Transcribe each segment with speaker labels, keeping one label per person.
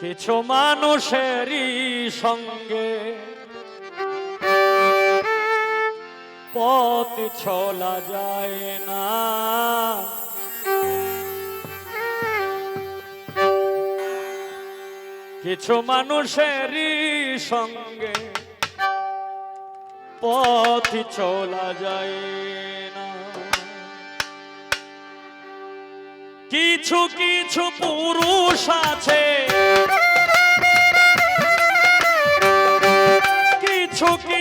Speaker 1: কিছু মানুষেরই সঙ্গে পথ চলা যায় না। কিছু মানুষেরই সঙ্গে পথ চলা যায় না। কিছু কিছু পুরুষ আছে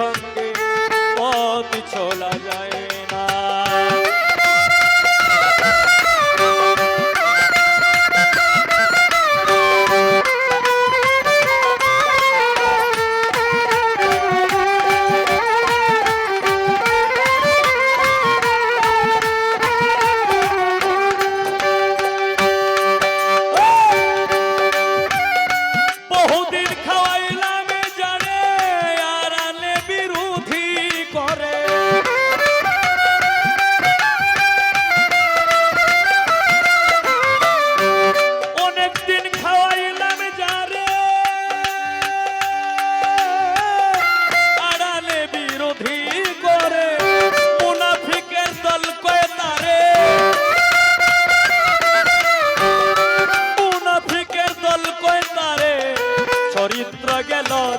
Speaker 1: সঙ্গে পথ চলা যায়।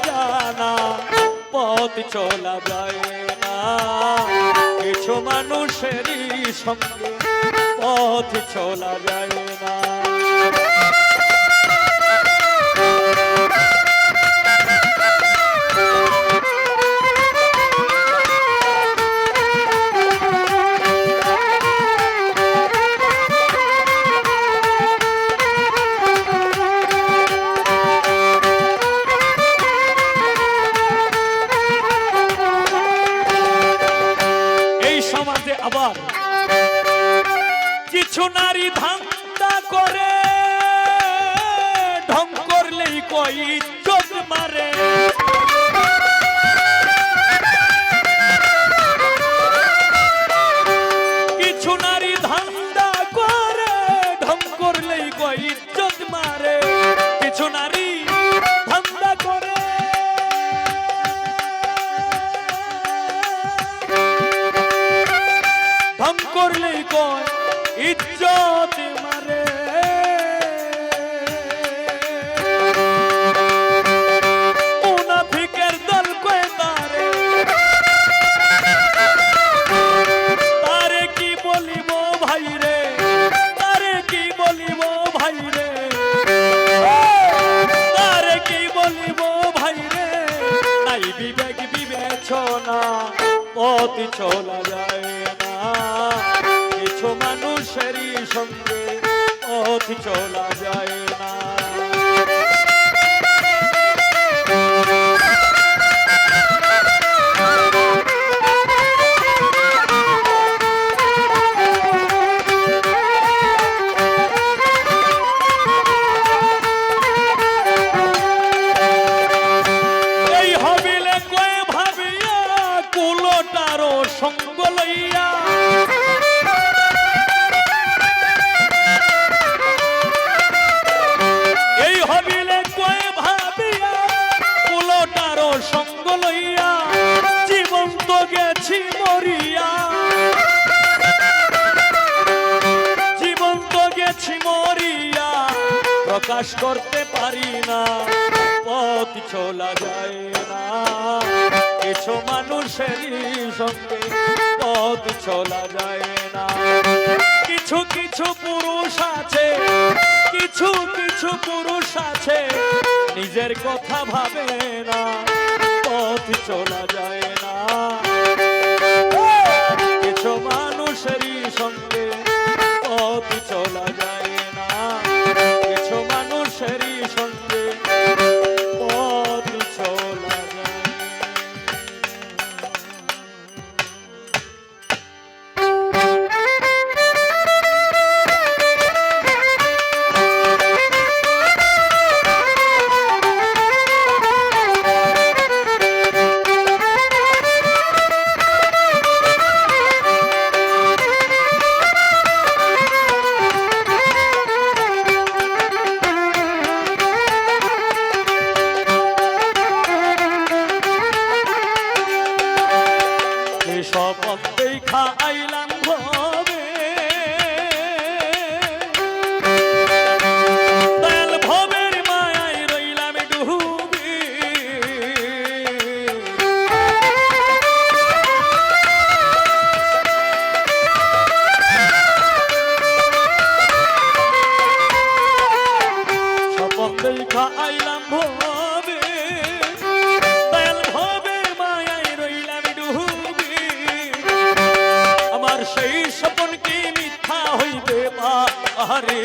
Speaker 1: জানা পথ চলা যায় না। কিছু মানুষেরই সঙ্গে পথ চলা যায় না। সমাজে কিছু নারী ধান্দা করে, ঢং করলেই কই চোখ মারে। কিছু নারী ধান্দা করে, ঢং করলেই কই চোখ মারে। বিবেচনা পথ চলা যায় না। কিছু মানুষেরই সঙ্গে পথ চলা যায় না। প্রকাশ করতে পারি না। পথ চলা যায় না। কিছু মানুষেরই সঙ্গে পথ চলা যায় না। কিছু কিছু পুরুষ আছে, কিছু কিছু পুরুষ আছে, নিজের কথা ভাবে না। পথ চলা যায় না। আইলাম ভবে দয়াল ভবের মায়ায় রইলাম ডুবি। স্বপন দেখা আইলাম ভবে স্বপন কি মিথ্যা হইবে পা আরে